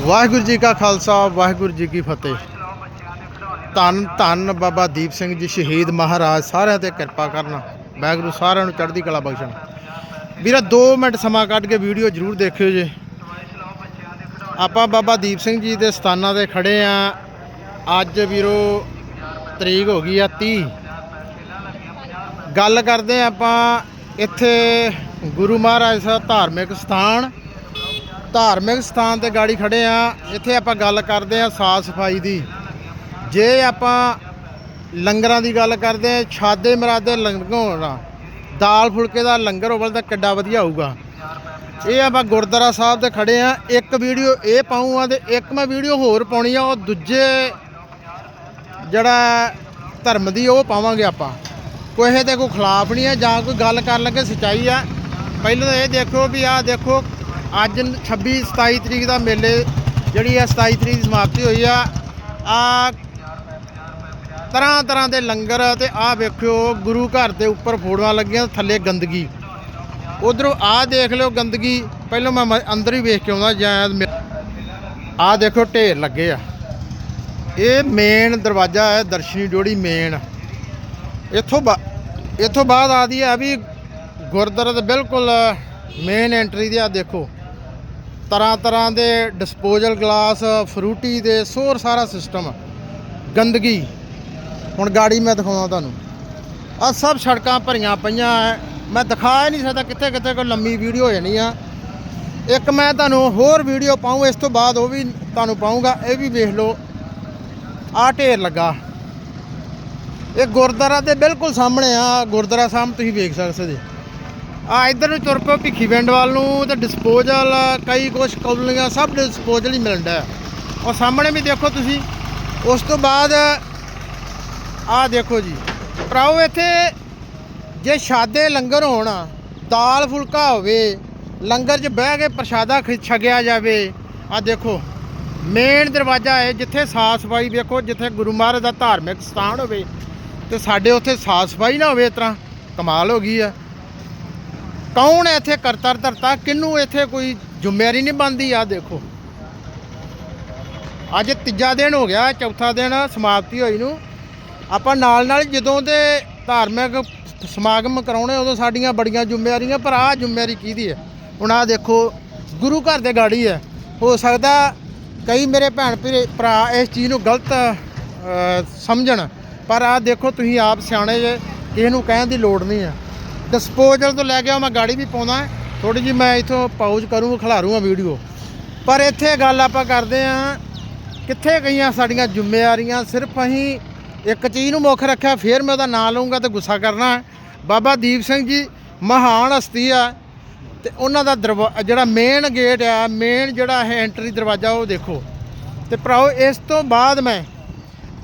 ਵਾਹਿਗੁਰੂ ਜੀ ਕਾ ਖਾਲਸਾ, ਵਾਹਿਗੁਰੂ ਜੀ ਕੀ ਫਤਿਹ। ਧੰਨ ਧੰਨ ਬਾਬਾ ਦੀਪ ਸਿੰਘ ਜੀ ਸ਼ਹੀਦ ਮਹਾਰਾਜ, ਸਾਰਿਆਂ ਤੇ ਕਿਰਪਾ ਕਰਨ। ਵਾਹਿਗੁਰੂ ਸਾਰਿਆਂ ਨੂੰ ਚੜ੍ਹਦੀ ਕਲਾ ਬਖਸ਼ਣ। ਵੀਰਾ 2 ਮਿੰਟ ਸਮਾਂ ਕੱਢ ਕੇ ਵੀਡੀਓ ਜ਼ਰੂਰ ਦੇਖਿਓ ਜੇ। ਆਪਾਂ ਬਾਬਾ ਦੀਪ ਸਿੰਘ ਜੀ ਦੇ ਸਥਾਨਾਂ ਤੇ ਖੜੇ ਆ। ਅੱਜ ਵੀਰੋ, ਤਰੀਕ ਹੋ ਗਈ ਆ 30 ਗੱਲ ਕਰਦੇ ਆ ਆਪਾਂ ਇੱਥੇ ਗੁਰੂ ਮਹਾਰਾਜ ਸਾਹਿਬ ਧਾਰਮਿਕ ਸਥਾਨ ਧਾਰਮਿਕ ਸਥਾਨ ਤੇ ਗਾੜੀ ਖੜੇ ਆ, ਇੱਥੇ ਆਪਾਂ ਗੱਲ ਕਰਦੇ ਆ ਸਾਫ਼ ਸਫ਼ਾਈ ਦੀ। ਜੇ ਆਪਾਂ ਲੰਗਰਾਂ ਦੀ ਗੱਲ ਕਰਦੇ ਆ, ਛਾਦੇ ਮਰਾਦੇ ਲੰਗਰ ਦਾਲ ਫੁਲਕੇ ਦਾ ਲੰਗਰ ਹੋਵੇ ਤਾਂ ਕਿੱਡਾ ਵਧੀਆ ਹੋਊਗਾ। ਇਹ ਆਪਾਂ ਗੁਰਦੁਆਰਾ ਸਾਹਿਬ ਤੇ ਖੜੇ ਆ, ਇੱਕ ਵੀਡੀਓ ਇਹ ਪਾਉਂ ਆ ਤੇ ਇੱਕ ਮੈਂ ਵੀਡੀਓ ਹੋਰ ਪਾਉਣੀ ਆ, ਉਹ ਦੂਜੇ ਜਿਹੜਾ ਧਰਮ ਦੀ ਉਹ ਪਾਵਾਂਗੇ ਆਪਾਂ। ਕੋਈ ਇਹਦੇ ਕੋਈ ਖਿਲਾਫ ਨਹੀਂ ਆ ਜਾਂ ਕੋਈ ਗੱਲ ਕਰਨ ਲੱਗੇ ਸਚਾਈ ਆ। ਪਹਿਲਾਂ ਤਾਂ ਇਹ ਦੇਖੋ ਵੀ ਆਹ ਦੇਖੋ ਅੱਜ 26 27 ਤਰੀਕ ਦਾ ਮੇਲੇ ਜਿਹੜੀ ਆ 27 ਤਰੀਕ ਦੀ ਸਮਾਪਤੀ ਹੋਈ ਆ। ਆ ਤਰ੍ਹਾਂ ਤਰ੍ਹਾਂ ਦੇ ਲੰਗਰ ਤੇ ਆਹ ਵੇਖਿਓ, ਗੁਰੂ ਘਰ ਦੇ ਉੱਪਰ ਫੋੜੀਆਂ ਲੱਗੀਆਂ, ਥੱਲੇ ਗੰਦਗੀ। ਉਧਰੋਂ ਆਹ ਦੇਖ ਲਿਓ ਗੰਦਗੀ, ਪਹਿਲਾਂ ਮੈਂ ਅੰਦਰ ਹੀ ਵੇਖ ਕੇ ਆਉਂਦਾ ਜਾਂ ਆਹ ਦੇਖੋ ਢੇਰ ਲੱਗੇ ਆ। ਇਹ ਮੇਨ ਦਰਵਾਜ਼ਾ ਹੈ, ਦਰਸ਼ਨੀ ਜੋੜੀ ਮੇਨ ਇੱਥੋਂ ਬਾ ਇੱਥੋਂ ਬਾਅਦ ਆਦੀ ਆ ਵੀ ਗੁਰਦੁਆਰਾ ਦੇ ਬਿਲਕੁਲ ਮੇਨ ਐਂਟਰੀ ਦੇ ਆ ਦੇਖੋ। ਤਰ੍ਹਾਂ ਤਰ੍ਹਾਂ ਦੇ ਡਿਸਪੋਜ਼ਲ ਗਲਾਸ ਫਰੂਟੀ ਦੇ ਸੋਰ ਸਾਰਾ ਸਿਸਟਮ ਗੰਦਗੀ। ਹੁਣ ਗਾੜੀ ਮੈਂ ਦਿਖਾਉਣਾ ਤੁਹਾਨੂੰ। ਆ ਸਭ ਸੜਕਾਂ ਭਰੀਆਂ ਪਈਆਂ ਐ। ਮੈਂ ਦਿਖਾ ਹੀ ਨਹੀਂ ਸਕਦਾ ਕਿੱਥੇ ਕਿੱਥੇ ਕੋਈ ਲੰਮੀ ਵੀਡੀਓ ਹੋ ਜਾਣੀ ਆ। ਇੱਕ ਮੈਂ ਤੁਹਾਨੂੰ ਹੋਰ ਵੀਡੀਓ ਪਾਉਂ ਇਸ ਤੋਂ ਬਾਅਦ ਉਹ ਵੀ ਤੁਹਾਨੂੰ ਪਾਉਂਗਾ ਇਹ ਵੀ ਵੇਖ ਲਓ। ਆ ਢੇਰ ਲੱਗਾ। ਇਹ ਗੁਰਦੁਆਰਾ ਦੇ ਬਿਲਕੁਲ ਸਾਹਮਣੇ ਆ। ਗੁਰਦੁਆਰਾ ਸਾਹਿਬ ਤੁਸੀਂ ਵੇਖ ਸਕਦੇ। ਆ, ਇੱਧਰ ਨੂੰ ਤੁਰ ਪਓ ਭਿੱਖੀ ਪਿੰਡ ਵੱਲ ਨੂੰ, ਤੇ ਡਿਸਪੋਜ਼ਲ ਕਈ ਕੁਛ ਕੌਲੀਆਂ ਸਭ ਡਿਸਪੋਜ਼ਲ ਹੀ ਮਿਲਦਾ ਹੈ। ਉਹ ਸਾਹਮਣੇ ਵੀ ਦੇਖੋ ਤੁਸੀਂ, ਉਸ ਤੋਂ ਬਾਅਦ ਆ ਦੇਖੋ ਜੀ ਭਰਾਓ, ਇੱਥੇ ਜੇ ਸ਼ਾਦੇ ਲੰਗਰ ਹੋਣ, ਦਾਲ ਫੁਲਕਾ ਹੋਵੇ, ਲੰਗਰ 'ਚ ਬਹਿ ਕੇ ਪ੍ਰਸ਼ਾਦਾ ਖ- ਛਕਿਆ ਜਾਵੇ, ਆ ਦੇਖੋ ਮੇਨ ਦਰਵਾਜ਼ਾ ਹੈ ਜਿੱਥੇ ਸਾਫ਼ ਸਫ਼ਾਈ ਵੇਖੋ, ਜਿੱਥੇ ਗੁਰੂ ਮਹਾਰਾਜ ਦਾ ਧਾਰਮਿਕ ਸਥਾਨ ਹੋਵੇ, ਤੇ ਸਾਡੇ ਉੱਥੇ ਸਾਫ਼ ਸਫ਼ਾਈ ਨਾ ਹੋਵੇ, ਇਸ ਤਰ੍ਹਾਂ ਕਮਾਲ ਹੋ ਗਈ ਆ ਕੌਣ ਹੈ ਇੱਥੇ ਕਰਤਰ ਧਰਤਾ? ਕਿਹਨੂੰ ਇੱਥੇ ਕੋਈ ਜ਼ਿੰਮੇਵਾਰੀ ਨਹੀਂ ਬਣਦੀ? ਆ ਦੇਖੋ। ਅੱਜ ਤੀਜਾ ਦਿਨ ਹੋ ਗਿਆ, ਚੌਥਾ ਦਿਨ ਸਮਾਪਤੀ ਹੋਈ ਨੂੰ। ਆਪਾਂ ਨਾਲ ਨਾਲ ਜਦੋਂ ਦੇ ਧਾਰਮਿਕ ਸਮਾਗਮ ਕਰਾਉਣੇ, ਉਦੋਂ ਸਾਡੀਆਂ ਬੜੀਆਂ ਜ਼ਿੰਮੇਵਾਰੀਆਂ, ਪਰ ਆਹ ਜ਼ਿੰਮੇਵਾਰੀ ਕਿਹਦੀ ਹੈ? ਹੁਣ ਆਹ ਦੇਖੋ, ਗੁਰੂ ਘਰ ਦੇ ਗਾੜੀ ਹੈ। ਹੋ ਸਕਦਾ ਕਈ ਮੇਰੇ ਭੈਣ ਭਰੇ ਭਰਾ ਇਸ ਚੀਜ਼ ਨੂੰ ਗਲਤ ਸਮਝਣ, ਪਰ ਆਹ ਦੇਖੋ, ਤੁਸੀਂ ਆਪ ਸਿਆਣੇ ਜੇ, ਕਿਸੇ ਨੂੰ ਕਹਿਣ ਦੀ ਲੋੜ ਨਹੀਂ ਹੈ। ਡਿਸਪੋਜ਼ਲ ਤੋਂ ਲੈ ਕੇ ਆਓ, ਮੈਂ ਗਾੜੀ ਵੀ ਪਾਉਂਦਾ। ਥੋੜੀ ਜੀ ਮੈਂ ਇਥੋਂ ਪਾਉਜ ਕਰੂੰ ਖਿਲਾਰੂੰਗਾ ਵੀਡੀਓ। ਪਰ ਇੱਥੇ ਗੱਲ ਆਪਾਂ ਕਰਦੇ ਆਂ, ਕਿੱਥੇ ਗਈਆਂ ਸਾਡੀਆਂ ਜ਼ਿੰਮੇਵਾਰੀਆਂ? ਸਿਰਫ ਅਸੀਂ ਇੱਕ ਚੀਜ਼ ਨੂੰ ਮੁੱਖ ਰੱਖਿਆ, ਫੇਰ ਮੈਂ ਉਹਦਾ ਨਾਂ ਲਵਾਂਗਾ ਤੇ ਗੁੱਸਾ ਕਰਨਾ। ਬਾਬਾ ਦੀਪ ਸਿੰਘ ਜੀ ਮਹਾਨ ਹਸਤੀ ਆ, ਤੇ ਉਹਨਾਂ ਦਾ ਦਰਵਾ, ਜਿਹੜਾ ਮੇਨ ਗੇਟ ਆ ਮੇਨ ਜਿਹੜਾ ਹੈ ਐਂਟਰੀ ਦਰਵਾਜ਼ਾ, ਉਹ ਦੇਖੋ। ਤੇ ਭਰਾਓ, ਇਸ ਤੋਂ ਬਾਅਦ ਮੈਂ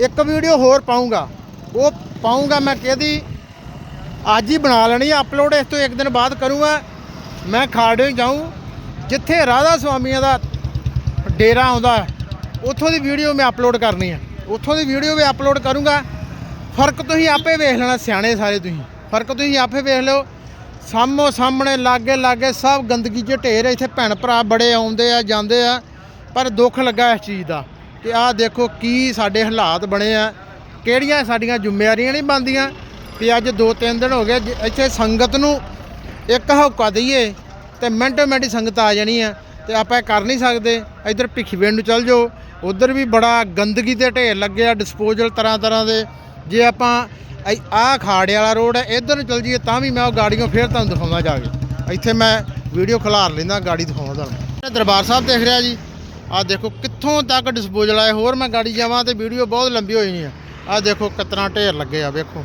ਇੱਕ ਵੀਡੀਓ ਹੋਰ ਪਾਉਂਗਾ ਉਹ ਪਾਉਂਗਾ ਮੈਂ ਕਿਹਦੀ? ਅੱਜ ਹੀ ਬਣਾ ਲੈਣੀ ਆ ਅਪਲੋਡ ਇਸ ਤੋਂ ਇੱਕ ਦਿਨ ਬਾਅਦ ਕਰੂੰਗਾ। ਮੈਂ ਖਾੜੇ ਜਾਊਂ, ਜਿੱਥੇ ਰਾਧਾ ਸੁਆਮੀਆਂ ਦਾ ਡੇਰਾ ਆਉਂਦਾ, ਉੱਥੋਂ ਦੀ ਵੀਡੀਓ ਮੈਂ ਅਪਲੋਡ ਕਰਨੀ ਆ। ਉੱਥੋਂ ਦੀ ਵੀਡੀਓ ਵੀ ਅਪਲੋਡ ਕਰੂੰਗਾ। ਫ਼ਰਕ ਤੁਸੀਂ ਆਪੇ ਵੇਖ ਲੈਣਾ, ਸਿਆਣੇ ਸਾਰੇ ਤੁਸੀਂ। ਫ਼ਰਕ ਤੁਸੀਂ ਆਪੇ ਵੇਖ ਲਓ। ਸਾਹਮੋ ਸਾਹਮਣੇ, ਲਾਗੇ ਲਾਗੇ ਸਭ ਗੰਦਗੀ 'ਚ ਢੇਰ ਇੱਥੇ ਭੈਣ ਭਰਾ ਬੜੇ ਆਉਂਦੇ ਆ, ਜਾਂਦੇ ਆ, ਪਰ ਦੁੱਖ ਲੱਗਾ ਇਸ ਚੀਜ਼ ਦਾ। ਕਿ ਆਹ ਦੇਖੋ ਕੀ ਸਾਡੇ ਹਾਲਾਤ ਬਣੇ ਆ, ਕਿਹੜੀਆਂ ਸਾਡੀਆਂ ਜ਼ਿੰਮੇਵਾਰੀਆਂ ਨਹੀਂ ਬਣਦੀਆਂ ਵੀ ਅੱਜ ਦੋ ਤਿੰਨ ਦਿਨ ਹੋ ਗਏ ਜ- ਇੱਥੇ ਸੰਗਤ ਨੂੰ ਇੱਕ ਹੌਕਾ ਦਈਏ ਤੇ ਮਿੰਟੋ ਮਿੰਟ ਹੀ ਸੰਗਤ ਆ ਜਾਣੀ ਆ ਤੇ ਆਪਾਂ ਇਹ ਕਰ ਨਹੀਂ ਸਕਦੇ। ਇੱਧਰ ਭਿੱਖੀਵਿੰਡ ਨੂੰ ਚੱਲ ਜਾਓ। ਉਧਰ ਵੀ ਬੜਾ ਗੰਦਗੀ ਦੇ ਢੇਰ ਲੱਗੇ ਆ ਡਿਸਪੋਜ਼ਲ ਤਰ੍ਹਾਂ ਤਰ੍ਹਾਂ ਦੇ। ਜੇ ਆਪਾਂ ਆਹ ਖਾੜੇ ਵਾਲਾ ਰੋਡ ਹੈ, ਇੱਧਰ ਨੂੰ ਚੱਲ ਜਾਈਏ ਤਾਂ ਵੀ ਮੈਂ ਉਹ ਗਾੜੀਆਂ ਫੇਰ ਤੁਹਾਨੂੰ ਦਿਖਾਉਂਦਾ ਜਾ ਕੇ। ਇੱਥੇ ਮੈਂ ਵੀਡੀਓ ਖਿਲਾਰ ਲੈਂਦਾ ਗਾੜੀ ਦਿਖਾਉਂਦਾ ਤੁਹਾਨੂੰ ਇਹ ਦਰਬਾਰ ਸਾਹਿਬ ਦੇਖ ਰਿਹਾ ਜੀ। ਆਹ ਦੇਖੋ ਕਿੱਥੋਂ ਤੱਕ ਡਿਸਪੋਜ਼ਲ ਆਏ ਹੋਰ ਮੈਂ ਗਾੜੀ ਜਾਵਾਂ ਤੇ ਵੀਡੀਓ ਬਹੁਤ ਲੰਬੀ ਹੋ ਜਾਣੀ ਆ। ਆਹ ਦੇਖੋ ਕਿਤਨਾ ਢੇਰ ਲੱਗੇ ਆ, ਵੇਖੋ।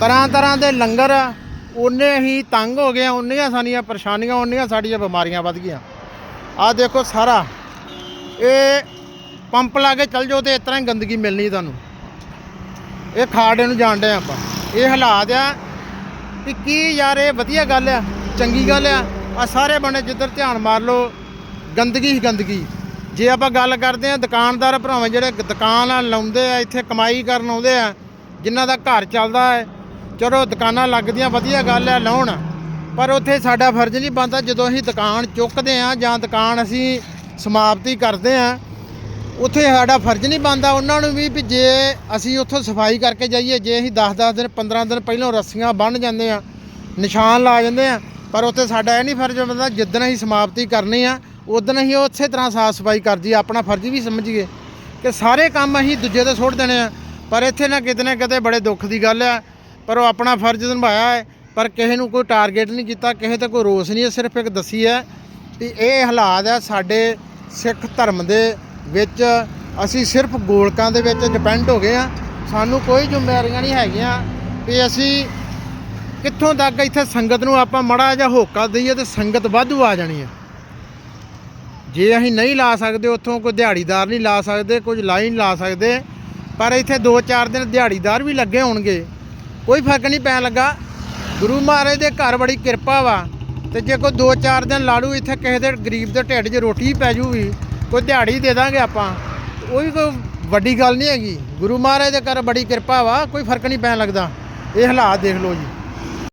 ਤਰ੍ਹਾਂ ਤਰ੍ਹਾਂ ਦੇ ਲੰਗਰ ਆ ਉਨੇ ਹੀ ਤੰਗ ਹੋ ਗਏ ਉਨੀਆਂ ਸਾਡੀਆਂ ਪਰੇਸ਼ਾਨੀਆਂ, ਉਨੀਆਂ ਸਾਡੀਆਂ ਬਿਮਾਰੀਆਂ ਵੱਧ ਗਈਆਂ। ਆਹ ਦੇਖੋ ਸਾਰਾ, ਇਹ ਪੰਪ ਲਾ ਕੇ ਚੱਲ ਜਾਓ ਤੇ ਇਸ ਤਰ੍ਹਾਂ ਹੀ ਗੰਦਗੀ ਮਿਲਣੀ ਤੁਹਾਨੂੰ। ਇਹ ਖਾੜੇ ਨੂੰ ਜਾਣਦੇ ਆਪਾਂ। ਇਹ ਹਾਲਾਤ ਆ ਕਿ ਕੀ ਯਾਰ, ਇਹ ਵਧੀਆ ਗੱਲ ਆ, ਚੰਗੀ ਗੱਲ ਆ। ਆ ਸਾਰੇ ਬਣੇ ਜਿੱਧਰ ਧਿਆਨ ਮਾਰ ਲਓ, ਗੰਦਗੀ ਹੀ ਗੰਦਗੀ। ਜੇ ਆਪਾਂ ਗੱਲ ਕਰਦੇ ਆ ਦੁਕਾਨਦਾਰ ਭਰਾਵੇਂ, ਜਿਹੜੇ ਦੁਕਾਨ ਆ ਲਾਉਂਦੇ ਆ, ਇੱਥੇ ਕਮਾਈ ਕਰਨ ਆਉਂਦੇ ਆ, ਜਿਨ੍ਹਾਂ ਦਾ ਘਰ ਚੱਲਦਾ ਹੈ ਚਲੋ ਦੁਕਾਨਾਂ ਲੱਗਦੀਆਂ, ਵਧੀਆ ਗੱਲ ਹੈ ਲਾਉਣ, ਪਰ ਉੱਥੇ ਸਾਡਾ ਫਰਜ਼ ਨਹੀਂ ਬਣਦਾ ਜਦੋਂ ਅਸੀਂ ਦੁਕਾਨ ਚੁੱਕਦੇ ਆ ਜਾਂ ਦੁਕਾਨ ਅਸੀਂ ਸਮਾਪਤੀ ਕਰਦੇ ਆ ਉੱਥੇ ਸਾਡਾ ਫਰਜ਼ ਨਹੀਂ ਬਣਦਾ ਉਹਨਾਂ ਨੂੰ ਵੀ ਵੀ ਜੇ ਅਸੀਂ ਉੱਥੋਂ ਸਫ਼ਾਈ ਕਰਕੇ ਜਾਈਏ, ਜੇ ਅਸੀਂ 10-10 ਦਿਨ 15 ਦਿਨ ਪਹਿਲਾਂ ਰੱਸੀਆਂ ਬੰਨ ਜਾਂਦੇ ਆ ਨਿਸ਼ਾਨ ਲਾ ਜਾਂਦੇ ਆ ਪਰ ਉੱਥੇ ਸਾਡਾ ਇਹ ਨਹੀਂ ਫਰਜ਼ ਬਣਦਾ ਜਿੱਦਣ ਅਸੀਂ ਸਮਾਪਤੀ ਕਰਨੀ ਆ, ਉਦੋਂ ਅਸੀਂ ਉਸੇ ਤਰ੍ਹਾਂ ਸਾਫ਼ ਸਫ਼ਾਈ ਕਰ ਜੀ ਆਪਣਾ ਫਰਜ਼ ਵੀ ਸਮਝੀਏ ਕਿ ਸਾਰੇ ਕੰਮ ਅਸੀਂ ਦੂਜੇ ਤੇ ਸੁੱਟ ਦੇਣੇ ਆ, ਪਰ ਇੱਥੇ ਨਾ ਕਿਤੇ ਨਾ ਕਿਤੇ ਬੜੇ ਦੁੱਖ ਦੀ ਗੱਲ ਆ ਪਰ ਉਹ ਆਪਣਾ ਫਰਜ਼ ਨਿਭਾਇਆ ਹੈ, ਪਰ ਕਿਸੇ ਨੂੰ ਕੋਈ ਟਾਰਗੇਟ ਨਹੀਂ ਕੀਤਾ, ਕਿਸੇ ਤੇ ਕੋਈ ਰੋਸ ਨਹੀਂ ਹੈ, ਸਿਰਫ ਇੱਕ ਦੱਸੀ ਹੈ ਵੀ ਇਹ ਹਾਲਾਤ ਹੈ ਸਾਡੇ ਸਿੱਖ ਧਰਮ ਦੇ ਵਿੱਚ ਅਸੀਂ ਸਿਰਫ ਗੋਲਕਾਂ ਦੇ ਵਿੱਚ ਡਿਪੈਂਡ ਹੋ ਗਏ ਆ ਸਾਨੂੰ ਕੋਈ ਜ਼ਿੰਮੇਵਾਰੀਆਂ ਨਹੀਂ ਹੈਗੀਆਂ ਵੀ ਅਸੀਂ ਕਿੱਥੋਂ ਤੱਕ ਇੱਥੇ ਸੰਗਤ ਨੂੰ ਆਪਾਂ ਮੜਾ ਜਿਹਾ ਹੋਕਾ ਦਈਏ ਤੇ ਸੰਗਤ ਵਾਧੂ ਆ ਜਾਣੀ ਹੈ। ਜੇ ਅਸੀਂ ਨਹੀਂ ਲਾ ਸਕਦੇ, ਉੱਥੋਂ ਕੋਈ ਦਿਹਾੜੀਦਾਰ ਨਹੀਂ ਲਾ ਸਕਦੇ, ਕੁਝ ਲਾ ਨਹੀਂ ਲਾ ਸਕਦੇ, ਪਰ ਇੱਥੇ 2-4 ਦਿਨ ਦਿਹਾੜੀਦਾਰ ਵੀ ਲੱਗੇ ਹੋਣਗੇ। ਕੋਈ ਫ਼ਰਕ ਨਹੀਂ ਪੈਣ ਲੱਗਾ। ਗੁਰੂ ਮਹਾਰਾਜ ਦੇ ਘਰ ਬੜੀ ਕਿਰਪਾ ਵਾ। ਤੇ ਜੇ ਕੋਈ 2-4 ਦਿਨ ਲਾੜੂ ਇੱਥੇ ਕਿਸੇ ਦੇ ਗਰੀਬ ਦੇ ਢਿੱਡ 'ਚ ਰੋਟੀ ਪੈ ਜੂਗੀ, ਕੋਈ ਦਿਹਾੜੀ ਦੇ ਦਾਂਗੇ ਆਪਾਂ। ਉਹ ਵੀ ਕੋਈ ਵੱਡੀ ਗੱਲ ਨਹੀਂ ਹੈਗੀ। ਗੁਰੂ ਮਹਾਰਾਜ ਦੇ ਘਰ ਬੜੀ ਕਿਰਪਾ ਵਾ, ਕੋਈ ਫ਼ਰਕ ਨਹੀਂ ਪੈਣ ਲੱਗਦਾ। ਇਹ ਹਾਲਾਤ ਦੇਖ ਲਓ ਜੀ।